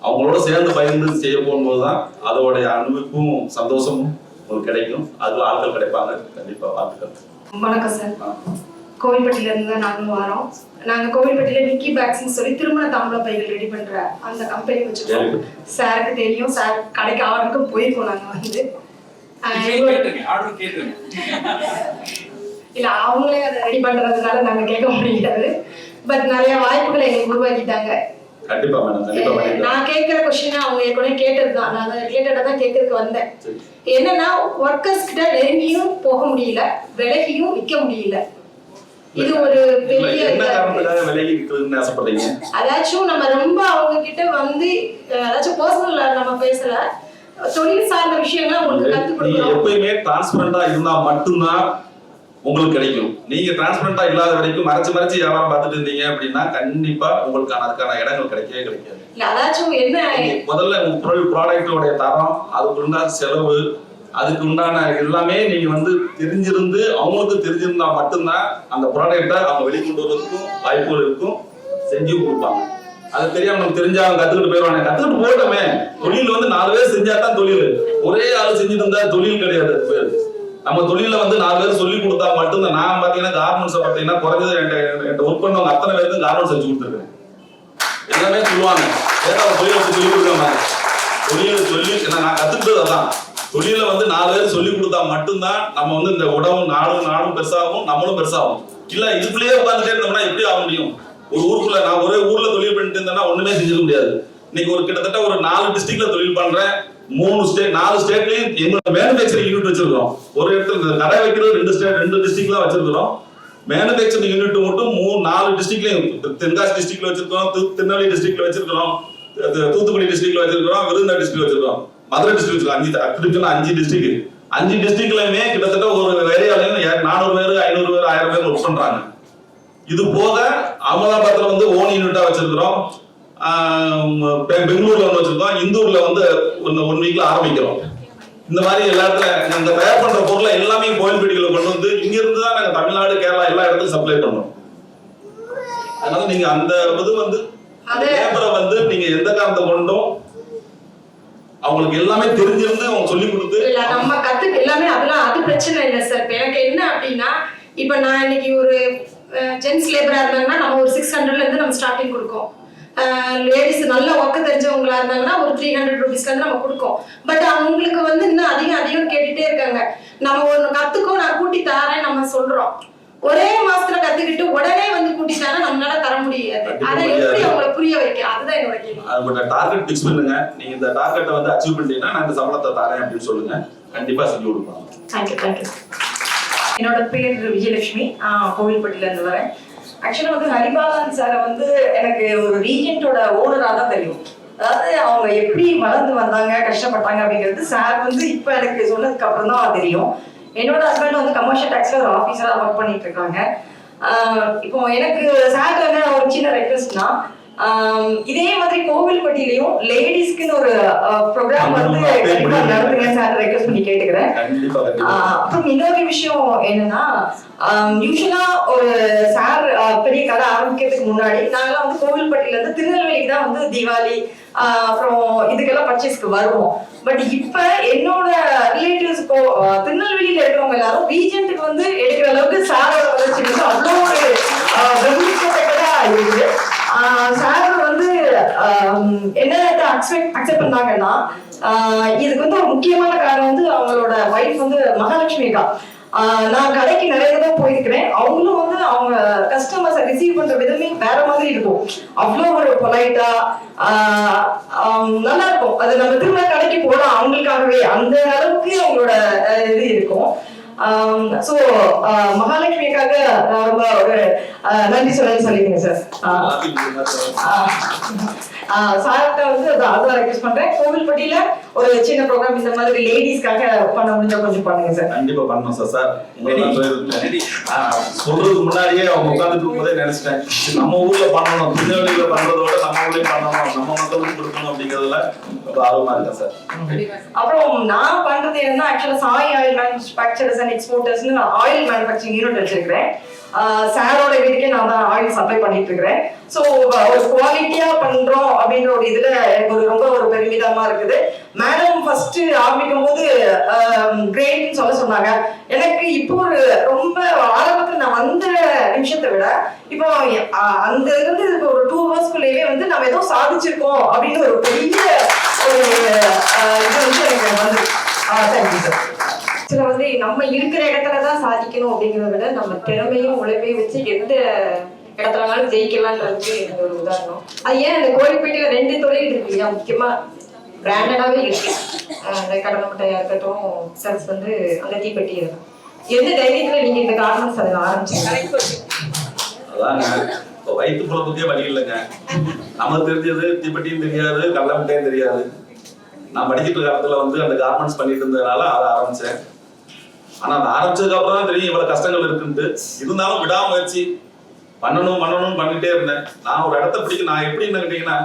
அவங்களோட சேர்ந்து பகிர்ந்து செய்ய போகும்போது தான் அதோடைய அனுபவிப்பும் சந்தோஷமும் உங்களுக்கு கிடைக்கும். அதுல ஆட்கள் கிடைப்பாங்க. கண்டிப்பா வாழ்த்துக்கள். வணக்கம் சார். கோவில்பட்டியில இருந்து தான் நாங்களும் வரோம். நாங்க கோவில்பட்டியில நிக்கி பேக்ஸ்னு சொல்லி திருமண தாம்பூல பைகள் ரெடி பண்ற அந்த கம்பெனி வச்சிருக்கோம். சாருக்கு தெரியும். சார் கடைக்கு அவருக்கும் போயிருக்கோம் நாங்க வந்து. இல்ல அவங்களே அதை ரெடி பண்றதுனால நாங்க கேட்க முடியாது. பட் நிறைய வாய்ப்புகளை எங்களுக்கு உருவாக்கிட்டாங்க. கண்டிப்பா மேடம் கண்டிப்பா பண்ணிக்கலாம். நான் கேட்கிற கொஸ்டின் அவங்க ஏற்கனவே கேட்டது தான் நான் அதை ரிலேட்டடா தான் கேட்கறதுக்கு வந்தேன். என்னன்னா ஒர்க்கர்ஸ் கிட்ட நெருங்கியும் போக முடியல விலகியும் விற்க முடியல. இது ஒரு பெரிய அதாச்சும் நம்ம ரொம்ப அவங்க கிட்ட வந்து அதாச்சும் பர்சனல் நம்ம பேசல. தொழில் சார்ந்த விஷயங்களை உங்களுக்கு கத்து நீங்க கொடுக்குறோம். எப்பயுமே டிரான்ஸ்பரண்டா இருந்தா மட்டும்தான் உங்களுக்கு கிடைக்கும். நீங்க டிரான்ஸ்பரண்டா இல்லாத வரைக்கும் மறைச்சு மறைச்சு வியாபாரம் பார்த்துட்டு இருந்தீங்க அப்படின்னா கண்டிப்பா உங்களுக்கான அதுக்கான இடங்கள் கிடைக்கவே கிடைக்காது. முதல்ல உங்க பொருள் ப்ராடக்டோடைய தரம் அதுக்கு உண்டான செலவு அதுக்கு உண்டான எல்லாமே நீங்க வந்து தெரிஞ்சிருந்து அவங்களுக்கு தெரிஞ்சிருந்தா மட்டும்தான் அந்த ப்ராடக்ட்டை அவங்க வெளிக்கொண்டு வரதுக்கும் வாய்ப்புகள் இருக்கும். செஞ்சு கொடுப்பாங்க. அது தெரியாம நமக்கு தெரிஞ்சா அவங்க கத்துக்கிட்டு போயிடுவாங்க கத்துக்கிட்டு போட்டோமே தொழில் வந்து நாலு பேர் செஞ்சா தான் தொழில். ஒரே ஆள் செஞ்சுட்டு இருந்தா தொழில் கிடையாது. பேர் நம்ம தொழில வந்து நாலு பேர் சொல்லி கொடுத்தா மட்டும்தான் நான் பாத்தீங்கன்னா கார்மெண்ட்ஸ் பாத்தீங்கன்னா குறைஞ்சது என்கிட்ட ஒர்க் பண்ணவங்க அத்தனை பேருக்கு கார்மெண்ட்ஸ் செஞ்சு கொடுத்துருக்கேன். எல்லாமே சொல்லுவாங்க. ஏன்னா தொழிலை பத்தி சொல்லி மாதிரி. தொழிலை சொல்லி ஏன்னா நான் கத்துக்கிட்டது அதான். தொழில வந்து நாலு பேர் சொல்லி கொடுத்தா மட்டும்தான் நம்ம வந்து இந்த உடம்பும் நாடும் நாடும் பெருசாகும் நம்மளும் பெருசாகும். இல்ல இதுக்குள்ளேயே உட்காந்துட்டே இருந்தோம்னா எப்படி ஆக முடியும்? ஒரு ஊருக்குள்ள நான் ஒரே ஊர்ல தொழில் பண்ணிட்டு இருந்தேன்னா ஒண்ணுமே செஞ்சுக்க முடியாது. இன்னைக்கு ஒரு கிட்டத்தட்ட ஒரு நாலு டிஸ்ட்ரிக்ட்ல தொழில் பண்றேன். மூணு ஸ்டேட் நாலு ஸ்டேட்லயும் எங்களோட மேனுபேக்சரிங் யூனிட் வச்சிருக்கோம் ஒரு இடத்துல கடை வைக்கிறது ரெண்டு ஸ்டேட் ரெண்டு டிஸ்ட்ரிக்ட்ல வச்சிருக்கிறோம். மேனுபேக்சரிங் யூனிட் மட்டும் மூணு நாலு டிஸ்ட்ரிக்ட்லயும் தென்காசி டிஸ்ட்ரிக்ட்ல வச்சிருக்கோம் திருநெல்வேலி டிஸ்ட்ரிக்ட்ல வச்சிருக்கிறோம் தூத்துக்குடி டிஸ்ட்ரிக்ட்ல வச்சிருக்கிறோம் விருதுநகர் டிஸ்ட்ரிக்ட் வச்சிருக்கோம் மதுரை டிஸ்ட்ரிக்ட் வச்சிருக்கோம் அஞ்சு டிஸ்ட்ரிக்ட்ல அஞ்சு டிஸ்ட்ரிக்ட் அஞ்சு டிஸ்ட்ரிக்ட்லயுமே கிட்டத்தட்ட ஒரு ஏரியாலையும் நானூறு பேர் ஐநூறு பேர் ஆயிரம் பேர் ஒர்க் பண்றாங்க. இது போக அகமதாபாத்ல வந்து ஓன் யூனிட்டா வச்சிருக்கிறோம். பெங்களூர்ல ஒன்று வச்சிருக்கோம். இந்தூர்ல வந்து ஒன் வீக்ல ஆரம்பிக்கிறோம். இந்த மாதிரி எல்லா இடத்துல நாங்க தயார் பண்ற பொருளை எல்லாமே கோயில்பேட்டிகளை கொண்டு வந்து இங்க இருந்து தான் நாங்க தமிழ்நாடு கேரளா எல்லா இடத்துக்கும் சப்ளை பண்றோம். அதனால நீங்க அந்த இது வந்து லேபரை வந்து நீங்க எந்த காரணத்தை கொண்டும் அவங்களுக்கு எல்லாமே தெரிஞ்சிருந்து அவங்க சொல்லி கொடுத்து இல்ல நம்ம கத்துக்க எல்லாமே அதெல்லாம் அது பிரச்சனை இல்லை சார் இப்ப எனக்கு என்ன அப்படின்னா இப்ப நான் இன்னைக்கு ஒரு ஜென்ஸ் லேபரா இருந்தாங்கன்னா நம்ம ஒரு சிக்ஸ் ஹண்ட்ரட்ல இருந்து நம்ம ஸ்டார்டிங் கொடுக்கோம். லேடிஸ் நல்ல ஒர்க் தெரிஞ்சவங்களா இருந்தாங்கன்னா ஒரு த்ரீ ஹண்ட்ரட் ருபீஸ்ல இருந்து நம்ம கொடுக்கோம். பட் அவங்களுக்கு வந்து இன்னும் அதிகம் அதிகம் கேட்டுட்டே இருக்காங்க. நம்ம ஒண்ணு கத்துக்கோ நான் கூட்டி தரேன் நம்ம சொல்றோம். ஒரே மாசத்துல கத்துக்கிட்டு உடனே வந்து கூட்டி தரேன் நம்மளால தர முடியாது. அதை எப்படி. அவங்களை புரிய வைக்க? அதுதான் என்னோட கேள்வி. உங்களோட டார்கெட் ஃபிக்ஸ் பண்ணுங்க. நீங்க இந்த டார்கெட்டை வந்து அச்சீவ் பண்ணிட்டீங்கன்னா நான் இந்த சம்பளத்தை தரேன் அப்படின்னு சொல்லுங்க. கண்டிப்பா செஞ்சு தேங்க்யூ தேங்க்யூ என்னோட பேர் விஜயலட்சுமி. கோவில்பட்டில இருந்து வரேன். ஆக்சுவலா வந்து ஹரிபாலன் சாரை வந்து எனக்கு ஒரு ரீஜெண்டோட ஓனரா தான் தெரியும். அதாவது அவங்க எப்படி வளர்ந்து வந்தாங்க கஷ்டப்பட்டாங்க அப்படிங்கிறது சார் வந்து இப்போ எனக்கு சொன்னதுக்கு அப்புறம் தான் தெரியும். என்னோட ஹஸ்பண்ட் வந்து கமர்ஷியல் டேக்ஸ்ல ஒரு ஆஃபீஸரா ஒர்க் பண்ணிட்டு இருக்காங்க. ஆஹ் இப்போ எனக்கு சார் வந்து ஒரு சின்ன ரெக்வஸ்ட்னா இதே மாதிரி கோவில்பட்டியிலையும் லேடிஸ்க்குன்னு ஒரு ப்ரோக்ராம் வந்து கண்டிப்பா நடத்துங்க சார் ரெக்வஸ்ட் பண்ணி கேட்டுக்கிறேன். அப்புறம் இன்னொரு விஷயம் என்னன்னா யூஸ்வலா ஒரு சார் பெரிய கடை ஆரம்பிக்கிறதுக்கு முன்னாடி நாங்கெல்லாம் வந்து கோவில்பட்டியில இருந்து திருநெல்வேலிக்கு தான் வந்து தீபாவளி அப்புறம் இதுக்கெல்லாம் பர்ச்சேஸ்க்கு வருவோம். பட் இப்ப என்னோட ரிலேட்டிவ்ஸ் இப்போ திருநெல்வேலியில இருக்கிறவங்க எல்லாரும் ரீஜென்ட்டுக்கு வந்து எடுக்கிற அளவுக்கு சாரோட வளர்ச்சி வந்து அவ்வளோ ஒரு பிரமிக்கத்தக்கதா இருக்கு சார் வந்து என்ன அக்செப்ட் அக்செப்ட் பண்ணாங்கன்னா இதுக்கு வந்து ஒரு முக்கியமான காரணம் வந்து அவங்களோட ஒய்ஃப் வந்து மகாலட்சுமி அக்கா. நான் கடைக்கு நிறைய தடவை போயிருக்கிறேன். அவங்களும் வந்து அவங்க கஸ்டமர்ஸை ரிசீவ் பண்ற விதமே வேற மாதிரி இருக்கும். அவ்வளோ ஒரு பொலைட்டா நல்லா இருக்கும். அது நம்ம திரும்ப கடைக்கு போகலாம் அவங்களுக்காகவே அந்த அளவுக்கு அவங்களோட இது இருக்கும். ஸோ மகாலட்சுமிக்காக நான் ரொம்ப ஒரு ஆஹ், நன்றி சொல்லணும்னு சொல்லிக்கிறேன் சார் சார்கிட்ட வந்து அதான் ரெக்வஸ்ட் பண்றேன். கோவில்பட்டியில ஒரு சின்ன ப்ரோக்ராம் இந்த மாதிரி லேடிஸ்க்காக பண்ண முடிஞ்சா கொஞ்சம் பண்ணுங்க சார். கண்டிப்பா பண்ணணும் சார் சார். சொல்றதுக்கு முன்னாடியே அவங்க உட்கார்ந்துட்டு இருக்கும்போதே நினைச்சிட்டேன். நம்ம ஊர்ல பண்ணணும். திருநெல்வேலியில பண்றதை விட நம்ம ஊர்லயும் பண்ணணும். நம்ம மக்களுக்கு கொடுக்கணும் அப்படிங்கிறதுல ரொம்ப ஆர்வமா இருக்கேன் சார். அப்புறம் நான் பண்றது என்னன்னா ஆக்சுவலா சாய் ஆயில் மேனுஃபேக்சரர்ஸ் அண்ட் எக்ஸ்போர்ட்டர்ஸ்னு ஆயில் மேனுஃபேக்சரிங் யூனிட் வச்சிருக்கிறேன். சாரோட வீட்டுக்கே நான் தான் ஆயில் சப்ளை பண்ணிட்டு இருக்கிறேன். ஸோ ஒரு குவாலிட்டியா பண்றோம் அப்படின்ற ஒரு இதுல எனக்கு ஒரு ரொம்ப ஒரு பெருமிதமா இருக்குது. மேடம் ஃபர்ஸ்ட் ஆரம்பிக்கும் போது கிரேட்னு சொல்ல சொன்னாங்க. எனக்கு இப்போ ஒரு ரொம்ப ஆரம்பத்துல நான் வந்த நிமிஷத்தை விட இப்போ அந்த இருந்து இப்போ ஒரு டூ ஹவர்ஸ்க்குள்ளேயே வந்து நம்ம ஏதோ சாதிச்சிருக்கோம் அப்படின்னு ஒரு பெரிய ஒரு இது வந்து எனக்கு வந்து தேங்க்யூ சார் ஆக்சுவலா வந்து நம்ம இருக்கிற இடத்துலதான் சாதிக்கணும் அப்படிங்கிறத விட நம்ம திறமையும் உழைப்பையும் வச்சு எந்த இடத்துலனாலும் ஜெயிக்கலாம்ன்றது எனக்கு ஒரு உதாரணம். அது ஏன் இந்த கோழிப்பேட்டையில ரெண்டு தொழில் இருக்கு இல்லையா? முக்கியமா பிராண்டடாவே இருக்கு. அந்த கடலை மிட்டாயா இருக்கட்டும் ப்ளஸ் வந்து அந்த தீப்பெட்டி இருக்கும் எந்த தைரியத்துல நீங்க இந்த கார்மெண்ட்ஸ் அதில் ஆரம்பிச்சீங்க? அதாங்க இப்போ வயிற்று புலப்புக்கே வழி இல்லைங்க. நமக்கு தெரிஞ்சது தீப்பெட்டியும் தெரியாது கடலை மிட்டாயும் தெரியாது. நான் படிக்கிட்டு காலத்துல வந்து அந்த கார்மெண்ட்ஸ் பண்ணிட்டு இருந்ததுனால அதை ஆரம்பிச்சேன். ஆனா அதை ஆரம்பிச்சதுக்கு அப்புறம் தான் தெரியும் இவ்வளவு கஷ்டங்கள் இருக்குன்ட்டு. இருந்தாலும் விடாமுயற்சி பண்ணணும் பண்ணணும் பண்ணிட்டே இருந்தேன். நான் ஒரு இடத்த பிடிக்க நான் எப்படின்னு கேட்டீங்கன்னா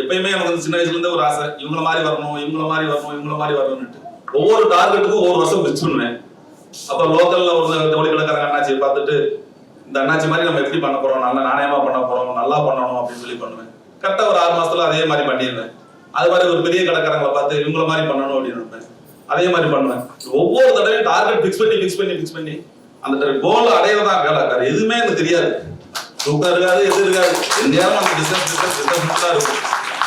எப்பயுமே எனக்கு வந்து சின்ன வயசுல இருந்தே ஒரு ஆசை இவங்கள மாதிரி வரணும் இவங்கள மாதிரி வரணும் இவங்கள மாதிரி வரணும்னுட்டு. ஒவ்வொரு டார்கெட்டுக்கும் ஒவ்வொரு வருஷம் பிரிச்சு பண்ணுவேன் அப்ப லோக்கல்ல ஒரு ஜவுளி கடைக்காரங்க அண்ணாச்சி பார்த்துட்டு இந்த அண்ணாச்சி மாதிரி நம்ம எப்படி பண்ண போறோம்? நல்லா நாணயமா பண்ண போறோம் நல்லா பண்ணணும் அப்படின்னு சொல்லி பண்ணுவேன். கரெக்டா ஒரு ஆறு மாசத்துல அதே மாதிரி பண்ணிடுவேன் அது மாதிரி ஒரு பெரிய கடைக்காரங்களை பார்த்து இவங்கள மாதிரி பண்ணணும் அப்படின்னு இருப்பேன். அதே மாதிரி பண்ணுவேன். ஒவ்வொரு தடவையும் டார்கெட் ஃபிக்ஸ் பண்ணி ஃபிக்ஸ் பண்ணி ஃபிக்ஸ் பண்ணி அந்த கோல் அடையறதான் வேலை வேற எதுவுமே எனக்கு தெரியாது. தூக்கம் இருக்காது எது இருக்காது. எந்நேரம் அந்த பிசினஸ் பிசினஸ் பிசினஸ் தான் இருக்கும்.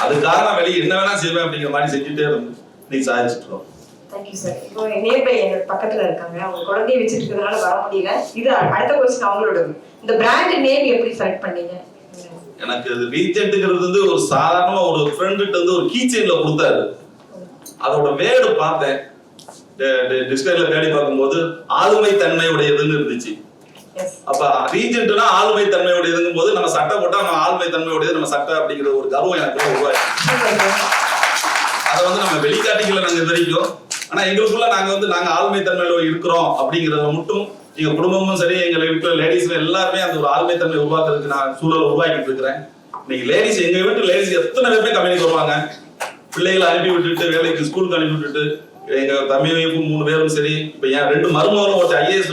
அதுக்காக நான் வெளியே என்ன வேணா செய்வேன் அப்படிங்கிற மாதிரி செஞ்சுட்டே இருந்து நீங்க சாதிச்சுட்டு தேங்க்யூ சார் இப்போ நியர்பை பக்கத்துல இருக்காங்க. அவங்க குழந்தைய வச்சுட்டு இருக்கிறதுனால வர முடியல. இது அடுத்த கொஸ்டின் அவங்களோட இந்த பிராண்ட் நேம் எப்படி செலக்ட் பண்ணீங்க? எனக்கு அது ரீசெண்ட்டுங்கிறது வந்து ஒரு சாதாரணமா ஒரு ஃப்ரெண்டுகிட்ட வந்து ஒரு கீ செயின்ல கொடுத்தாரு. அதோட வேர்டு பார்த்தேன். டிஸ்பிளேல தேடி பார்க்கும்போது ஆளுமை தன்மை உடையதுன்னு இருந்துச்சு. அப்ப ரீஜென்ட்னா ஆளுமை தன்மையுடையதுங்கும் போது நம்ம சட்டை போட்டா நம்ம ஆளுமை தன்மையுடையது நம்ம சட்டை அப்படிங்கிற ஒரு கர்வம் எனக்கு உருவாயிருக்கு அதை வந்து நம்ம வெளிக்காட்டிக்கல நாங்க இது வரைக்கும். ஆனா எங்களுக்குள்ள நாங்க வந்து நாங்க ஆளுமை தன்மையில இருக்கிறோம் அப்படிங்கறத மட்டும் எங்க குடும்பமும் சரி எங்க வீட்டுல லேடிஸ்ல எல்லாருமே அந்த ஒரு ஆளுமை தன்மை உருவாக்குறதுக்கு நான் சூழலை உருவாக்கிட்டு இருக்கிறேன். இன்னைக்கு லேடிஸ் எங்க வீட்டு லேடிஸ் எத்தனை பேருமே கம்பெனிக்கு வருவாங்க. பிள்ளைகளை அனுப்பி விட்டுட்டு வேலைக்கு ஸ்கூலுக்கு அனுப்பி விட்டுட்டு எங்க தம்பியும் மூணு பேரும் சரி இப்ப என் ரெண்டு மருமகளும் ஒருத்தர் ஐஏஎஸ்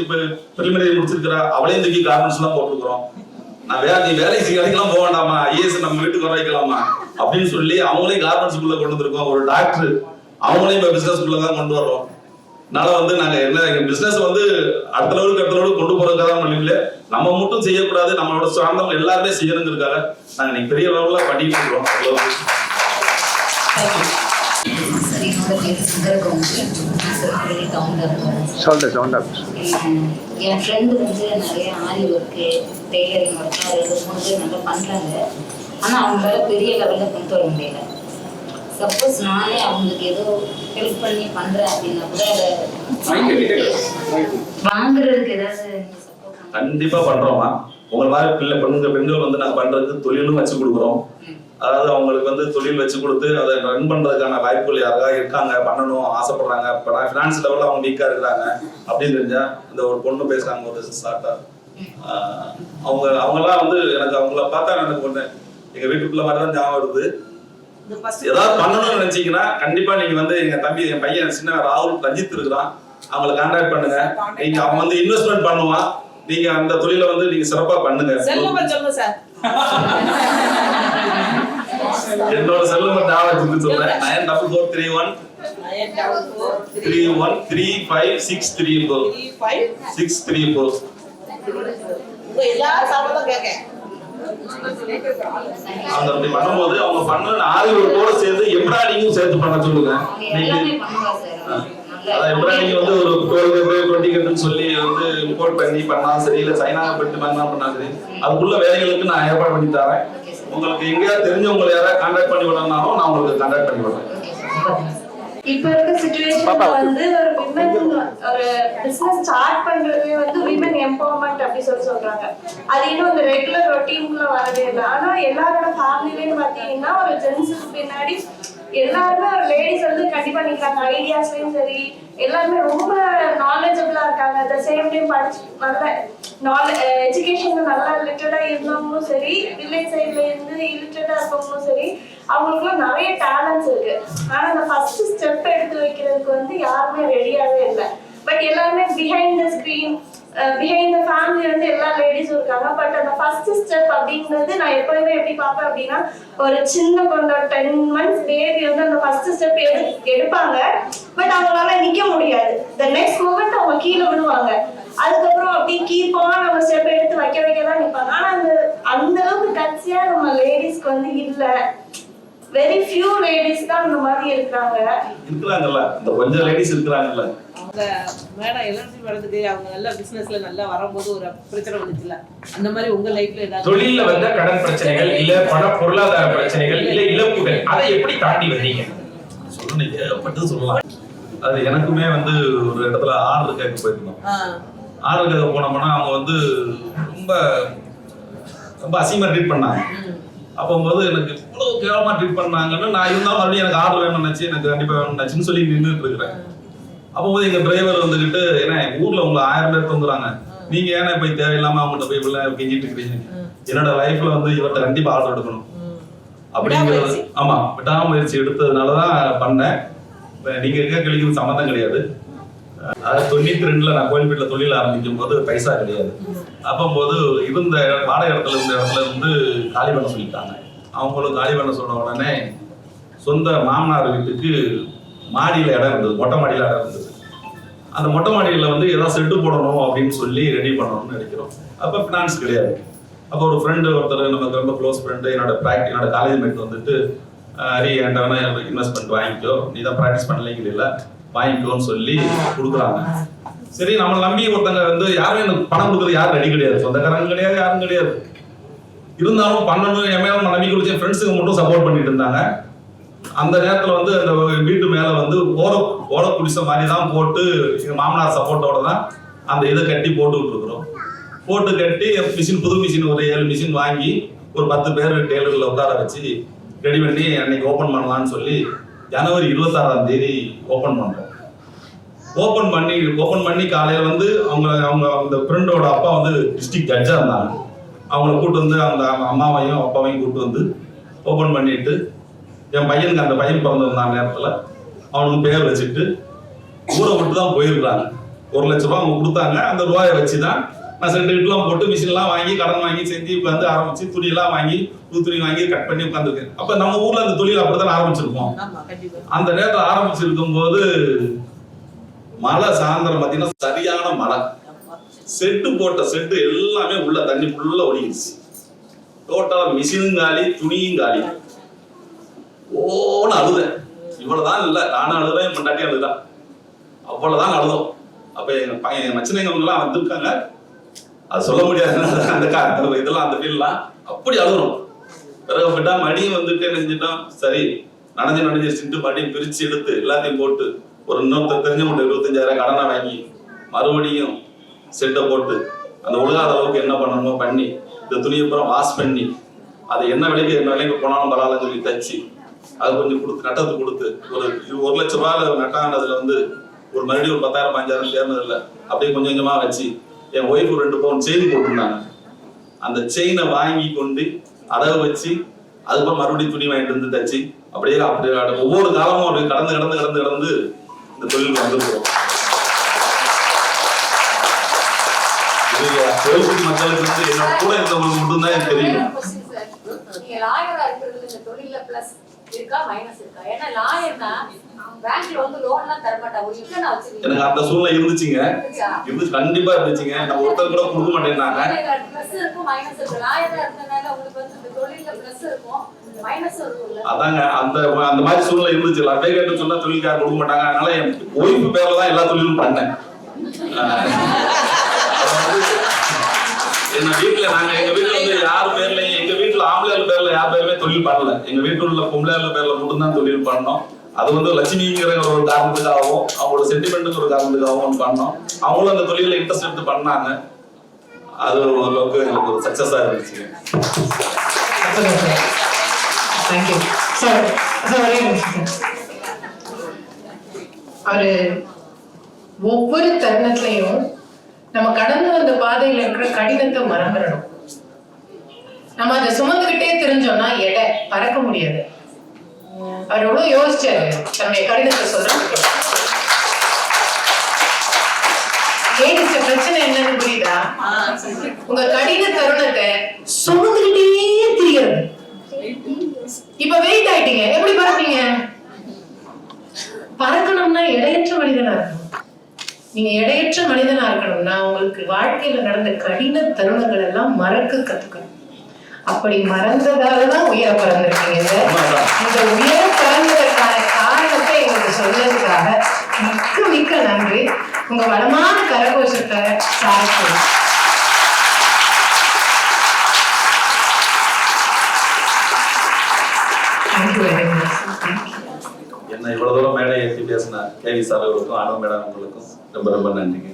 பிரிமினரி முடிச்சிருக்கிறா அவளையும் தூக்கி கார்மெண்ட்ஸ் எல்லாம் போட்டுருக்கிறோம். நான் வேற நீ வேலை செய்யலாம் போக வேண்டாமா ஐஏஎஸ் நம்ம வீட்டுக்கு வர வைக்கலாமா அப்படின்னு சொல்லி அவங்களையும் கார்மெண்ட்ஸ்குள்ள கொண்டு வந்திருக்கோம். ஒரு டாக்டர் அவங்களையும் இப்ப பிசினஸ்க்குள்ள தான் கொண்டு வர்றோம். அதனால வந்து நாங்க என்ன எங்க பிசினஸ் வந்து அடுத்த லெவலுக்கு அடுத்த லெவலுக்கு கொண்டு போறதுக்காக இல்ல நம்ம மட்டும் செய்யக்கூடாது நம்மளோட சார்ந்தவங்க எல்லாருமே செய்யணுங்கிறதுக்காக நாங்க இன்னைக்கு பெரிய லெவல்ல பண்ணிட்டு இருக்கோம். அவ்வளவு சொல்றேன் சவுண்டா என் ஃப்ரெண்டு வந்து நிறைய ஆரி ஒர்க்கு டெய்லரிங் ஒர்க்கு ரெண்டு மூணு பேர் நல்லா பண்ணுறாங்க ஆனால் அவங்களால பெரிய லெவலில் கொண்டு வர முடியல. சப்போஸ் நானே அவங்களுக்கு ஏதோ ஹெல்ப் பண்ணி பண்ணுறேன் அப்படின்னா கூட அதை வாங்குறதுக்கு ஏதாவது நீங்க support பண்ணுங்க. கண்டிப்பா பண்றோமா உங்களை மாதிரி பிள்ளை பெண்கள் பெண்கள் வந்து நாங்க பண்றதுக்கு தொழிலும் வச்சு கொடுக்குறோம். அதாவது அவங்களுக்கு வந்து தொழில் வச்சு கொடுத்து அதை ரன் பண்றதுக்கான வாய்ப்புகள் யாராவது இருக்காங்க பண்ணணும் ஆசைப்படுறாங்க. இப்போ நான் ஃபினான்ஸ் லெவலில் அவங்க வீக்கா இருக்கிறாங்க அப்படின்னு தெரிஞ்சா இந்த ஒரு பொண்ணு பேசுறாங்க ஒரு ஸ்டார்ட்டா அவங்க அவங்கெல்லாம் வந்து எனக்கு அவங்கள பார்த்தா எனக்கு ஒண்ணு எங்க வீட்டுக்குள்ள மாதிரி தான் ஞாபகம் வருது. ஏதாவது பண்ணணும்னு நினைச்சீங்கன்னா கண்டிப்பா நீங்க வந்து எங்க தம்பி என் பையன் சின்ன ராகுல் ரஞ்சித் இருக்கிறான். அவங்கள கான்டாக்ட் பண்ணுங்க. நீங்க அவன் வந்து இன்வெஸ்ட்மெண்ட் பண்ணுவான். நீங்க அந்த தொழிலை வந்து நீங்க சிறப்பா பண்ணுங்க செல் நம்பர் சொல்லுங்க சார் என்னோட செல் நம்பர் ஞாபகம் வச்சுட்டு சொல்றேன் nine double four three one. Three one three five six three four. Six three four அவங்க அப்படி பண்ணும்போது அவங்க சேர்ந்து எம்ப்ராய்டிங்கும் சேர்த்து பண்ண சொல்லுங்க. எம்ப்ராய்டிங் வந்து ஒரு சொல்லி வந்து இம்போர்ட் பண்ணி பண்ணா சரி இல்ல சைனா பட்டு பண்ணா பண்ணா சரி அதுக்குள்ள வேலைகளுக்கு நான் ஏற்பாடு பண்ணி தரேன். உங்களுக்கு எங்கேயாவது தெரிஞ்சவங்களை யாராவது கான்டாக்ட் பண்ணி விடணும்னாலும் நான் உங்களுக்கு கான்டாக்ட் பண்ணி விடுறேன். இப்ப இருக்க சுச்சுவேஷன்ல வந்து ஒரு விமன் ஒரு பிசினஸ் ஸ்டார்ட் பண்றதே வந்து விமன் எம்பவர்மெண்ட் அப்படி சொல்லி சொல்றாங்க. அது இன்னும் இந்த ரெகுலர் ரொட்டீனுக்குள்ள வரவே இல்லை. ஆனா எல்லாரோட ஃபேமிலிலயும் பாத்தீங்கன்னா ஒரு ஜென்ஸுக்கு பின்னாடி எல்லாருமே ஒரு லேடிஸ் வந்து கண்டிப்பா நிற்கிறாங்க ஐடியாஸ்லயும் சரி எல்லாருமே ரொம்ப நாலேஜபிளா இருக்காங்க. அட் த சேம் டைம் படிச்சு நல்ல நாலே எஜுகேஷன்ல நல்லா லிட்டரா இருந்தவங்களும் சரி வில்லேஜ் சைட்ல இருந்து இல்லிட்டரா இருக்கவங்களும் சரி அவங்களுக்குலாம் நிறைய டேலண்ட்ஸ் இருக்கு. ஆனா அந்த ஃபர்ஸ்ட் ஸ்டெப் எடுத்து வைக்கிறதுக்கு வந்து யாருமே ரெடியாவே இல்லை. பட் எல்லாருமே behind the screen behind the family வந்து எல்லா லேடிஸும் இருக்காங்க. பட் அந்த ஃபர்ஸ்ட் ஸ்டெப் அப்படிங்கிறது நான் எப்பவுமே எப்படி பார்ப்பேன் அப்படின்னா ஒரு சின்ன கொண்ட டென் மந்த்ஸ் பேபி வந்து அந்த ஃபர்ஸ்ட் ஸ்டெப் எடு எடுப்பாங்க. பட் அவங்களால நிக்க முடியாது. த நெக்ஸ்ட் மூமெண்ட் அவங்க கீழே விழுவாங்க அதுக்கப்புறம் அப்படியே கீப்பான நம்ம ஸ்டெப் எடுத்து வைக்க வைக்க தான் நிற்பாங்க ஆனா அந்த அந்த அளவுக்கு கட்சியா நம்ம லேடிஸ்க்கு வந்து இல்லை. வெரி ஃபியூ லேடிஸ் தான் அந்த மாதிரி இருக்கிறாங்க. இருக்கிறாங்கல்ல இந்த கொஞ்சம் லேடிஸ் இருக்கிறாங்கல்ல. அவங்க மேடம் எல்என்சி மேடத்துக்கு அவங்க நல்ல பிசினஸ்ல நல்லா வரும்போது ஒரு பிரச்சனை வந்துச்சுல அந்த மாதிரி உங்க லைஃப்ல ஏதாவது தொழில்ல வந்த கடன் பிரச்சனைகள் இல்ல பண பொருளாதார பிரச்சனைகள் இல்ல இழப்புகள் அதை எப்படி தாண்டி வந்தீங்க? சொல்லணும் ஏகப்பட்டது சொல்லலாம். அது எனக்குமே வந்து ஒரு இடத்துல ஆர்டர் கேட்க போயிருந்தோம். ஆ, ஆர்டர் கேட்க போனோம்னா அவங்க வந்து ரொம்ப ரொம்ப அசிங்கமா ட்ரீட் பண்ணாங்க ம். அப்போது எனக்கு இவ்வளவு கேவலமா ட்ரீட் பண்ணாங்கன்னு நான் இருந்தாலும் மறுபடியும் எனக்கு ஆர்டர் வேணும்னு நினைச்சு எனக்கு கண்டிப்பா வேணும்னு நினைச்சுன்னு சொல்லி நின்றுட்டு இருக்கிறேன் அப்போது எங்க டிரைவர் வந்துகிட்டு ஏன்னா எங்க ஊர்ல உங்களை ஆயிரம் பேர் தந்துறாங்க நீங்க ஏன்னா போய் தேவையில்லாம அவங்கள்ட்ட போய் இவ்வளவு கெஞ்சிட்டு இருக்கிறீங்க என்னோட லைஃப்ல வந்து இவர்கிட்ட கண்டிப்பா ஆர்டர் எடுக்கணும். அப்படிங்கிறது விடாமுயற்சி. ஆமா விடாமுயற்சி எடுத்ததுனாலதான் பண்ணேன் இப்ப நீங்க இருக்க கிளிக்கு சம்மந்தம் கிடையாது தொண்ணூத்தி ரெண்டுல நான் கோயில்பேட்டில் தொழில் ஆரம்பிக்கும் போது பைசா கிடையாது. அப்போது இருந்த வாடகை இடத்துல இருந்த இடத்துல இருந்து காலி பண்ண சொல்லிட்டாங்க. அவங்களும் காலி பண்ண சொன்ன உடனே சொந்த மாமனார் வீட்டுக்கு மாடியில இடம் இருந்தது மொட்டை மாடியில இடம் இருந்தது. அந்த மொட்டை மாடியில வந்து ஏதாவது செட்டு போடணும் அப்படின்னு சொல்லி ரெடி பண்ணணும்னு நினைக்கிறோம். அப்போ ஃபினான்ஸ் கிடையாது. அப்போ ஒரு ஃப்ரெண்டு ஒருத்தர் நமக்கு ரொம்ப க்ளோஸ் ஃப்ரெண்டு என்னோட ப்ராக்டி என்னோட காலேஜ் மேட் வந்துட்டு ஹரி என்கிட்ட வேணா இன்வெஸ்ட்மெண்ட் வாங்கிக்கோ. நீ தான் ப்ராக்டிஸ் பண்ணலைங்க வாங்கிக்கோன்னு சொல்லி கொடுக்குறாங்க. சரி நம்மளை நம்பி ஒருத்தங்க வந்து யாரும் எனக்கு பணம் கொடுக்குறது யாரும் ரெடி கிடையாது. சொந்தக்காரங்க கிடையாது யாரும் கிடையாது. இருந்தாலும் பண்ணணும் என் மேல நம்பிக்கை வச்சு ஃப்ரெண்ட்ஸுக்கு மட்டும் சப்போர்ட் பண்ணிட்டு இருந்தாங்க. அந்த நேரத்துல வந்து அந்த வீட்டு மேல வந்து ஓர ஓர குடிசை மாதிரி தான் போட்டு எங்க மாமனார் சப்போர்ட்டோட தான் அந்த இதை கட்டி போட்டு விட்டுருக்குறோம். போட்டு கட்டி மிஷின் புது மிஷின் ஒரு ஏழு மிஷின் வாங்கி ஒரு பத்து பேர் டெய்லரில் உட்கார வச்சு ரெடி பண்ணி அன்னைக்கு ஓப்பன் பண்ணலாம்னு சொல்லி ஜனவரி இருபத்தாறாம் தேதி ஓப்பன் பண்ணுறோம் ஓப்பன் பண்ணி ஓப்பன் பண்ணி காலையில் வந்து அவங்க அவங்க அந்த ஃப்ரெண்டோட அப்பா வந்து டிஸ்ட்ரிக்ட் ஜட்ஜாக இருந்தாங்க. அவங்கள கூட்டு வந்து அந்த அம்மாவையும் அப்பாவையும் கூட்டு வந்து ஓப்பன் பண்ணிட்டு என் பையனுக்கு அந்த பையன் பிறந்திருந்தாங்க நேரத்தில். அவனுக்கு பேர் வச்சுட்டு ஊரை விட்டு தான் போயிருக்கிறாங்க. ஒரு லட்ச ரூபா அவங்க கொடுத்தாங்க. அந்த ரூபாயை வச்சு தான் நான் சென்ட் வீட்டுலாம் போட்டு மிஷின்லாம் வாங்கி கடன் வாங்கி செஞ்சு இப்போ வந்து ஆரம்பிச்சு துணியெல்லாம் வாங்கி புது துணி வாங்கி கட் பண்ணி உட்காந்துருக்கேன் அப்போ நம்ம ஊர்ல அந்த தொழில் அப்படித்தான் ஆரம்பிச்சிருப்போம். அந்த நேரத்தில் ஆரம்பிச்சிருக்கும் போது மழை சாயந்தரம் பார்த்தீங்கன்னா சரியான மழை. செட்டு போட்ட செட்டு எல்லாமே உள்ள தண்ணி ஃபுல்லா ஒடிக்கிடுச்சு டோட்டலா மிஷினும் காலி துணியும் காலி. ஓன்னு அழுதேன். இவ்வளவுதான் இல்ல நானும் அழுதேன் பொண்டாட்டி அழுதான் அவ்வளவுதான் அழுதோம். அப்ப எங்க பையன் மச்சினைங்க வந்திருக்காங்க. அது சொல்ல முடியாது அந்த காரணம் இதெல்லாம் அந்த ஃபீல்லாம் அப்படி அழுகிறோம். பிறகு விட்டா மடியும் வந்துட்டு நினைஞ்சிட்டோம் சரி நனைஞ்சு நனைஞ்சிருச்சுட்டு மடியும் பிரிச்சு எடுத்து எல்லாத்தையும் போட்டு ஒரு இன்னொருத்தர் மட்டும் இருபத்தஞ்சாயிரம் கடனை வாங்கி மறுபடியும் செட்டை போட்டு அந்த ஒழுகாத அளவுக்கு என்ன பண்ணணுமோ பண்ணி இந்த துணியை அப்புறம் வாஷ் பண்ணி அது என்ன விலைக்கு என்ன விலைக்கு போனாலும் பரவாயில்லன்னு சொல்லி தச்சு அது கொஞ்சம் கொடுத்து நட்டத்து கொடுத்து ஒரு ஒரு லட்ச ரூபாயில நட்டானதுல வந்து ஒரு மறுபடியும் ஒரு பத்தாயிரம் பஞ்சாயிரம் சேர்ந்தது இல்லை அப்படியே கொஞ்சம் கொஞ்சமா வச்சு என் ஒய்ஃப் ரெண்டு பவுன் செயின் போட்டிருந்தாங்க. அந்த செயினை வாங்கி கொண்டு அடகு வச்சு அதுக்கப்புறம் மறுபடியும் துணி வாங்கிட்டு வந்து தச்சு அப்படியே அப்படியே ஒவ்வொரு காலமும் அப்படி கடந்து கடந்து கடந்து கடந்து இந்த தொழில் வந்திருக்கிறோம் இது மக்களுக்கு வந்து என்னோட கூட இருந்தவங்களுக்கு மட்டும்தான் எனக்கு தெரியும். இருக்கா? மைனஸ் இருக்கா? ஏன்னா லாயர்னா பேங்க்ல வந்து லோன் எல்லாம் தர மாட்டாங்க ஒரு இக்கனை வச்சிருக்கீங்க எனக்கு அந்த சூழ்நிலை இருந்துச்சுங்க. இருந்துச்சு? கண்டிப்பா இருந்துச்சுங்க. நம்ம ஒருத்தர் கூட கொடுக்க மாட்டேன்னாங்க. பிளஸ் இருக்கும் மைனஸ் இருக்கும். லாயரா இருந்தனால உங்களுக்கு வந்து இந்த தொழில பிளஸ் இருக்கும். அதாங்க அந்த அந்த மாதிரி சூழ்நிலை இருந்துச்சு. அப்படியே கேட்டு சொன்னா தொழில்கார கொடுக்க மாட்டாங்க. அதனால என் ஒய்ஃபு பேர்ல தான் எல்லா தொழிலும் பண்ணேன். எங்க வீட்டுல நாங்க எங்க வீட்டுல வந்து யார் பேர்லயும் எங்க பேர்ல யார் பேருமே தொழில் பண்ணல. எங்க வீட்டுல உள்ள பொம்பளையாள் பேர்ல மட்டும்தான் தொழில் பண்ணோம். அது வந்து லட்சுமிங்கிற ஒரு காரணத்துக்காகவும் அவங்களோட சென்டிமெண்ட்டுங்கிற ஒரு காரணத்துக்காகவும் பண்ணோம். அவங்களும் அந்த தொழில இன்ட்ரெஸ்ட் எடுத்து பண்ணாங்க. அது ஓரளவுக்கு எனக்கு ஒரு சக்சஸா இருந்துச்சு. தேங்க்யூ சார் சார் ஒரே அவரு ஒவ்வொரு தருணத்திலையும் நம்ம கடந்து வந்த பாதையில இருக்கிற கடினத்தை மறந்துடணும். நம்ம அதை சுமந்துக்கிட்டே தெரிஞ்சோம்னா எடை பறக்க முடியாது. அவர் எவ்வளவு யோசிச்சாரு? தன்னுடைய கடினத்தை சொல்றேன் லேடிஸ் பிரச்சனை என்னன்னு புரியுதா? உங்க கடின தருணத்தை சுமந்துக்கிட்டே திரிகிறது இப்ப வெயிட் ஆயிட்டீங்க. எப்படி பறப்பீங்க? பறக்கணும்னா இடையற்ற மனிதனா இருக்கணும். நீங்க இடையற்ற மனிதனா இருக்கணும்னா உங்களுக்கு வாழ்க்கையில நடந்த கடின தருணங்கள் எல்லாம் மறக்க கத்துக்கணும். அப்படி மறந்ததாலதான் உயர பறந்திருக்கீங்க. இந்த உயர பறந்ததற்கான காரணத்தை எங்களுக்கு சொன்னதுக்காக மிக்க மிக்க நன்றி. உங்க வளமான கரகோஷத்தை தேங்க்யூ என்ன இவ்வளவு தூரம் மேடை ஏற்றி பேசின கேவி சார் அவர்களுக்கும் அனு மேடம் உங்களுக்கும் ரொம்ப ரொம்ப நன்றிங்க.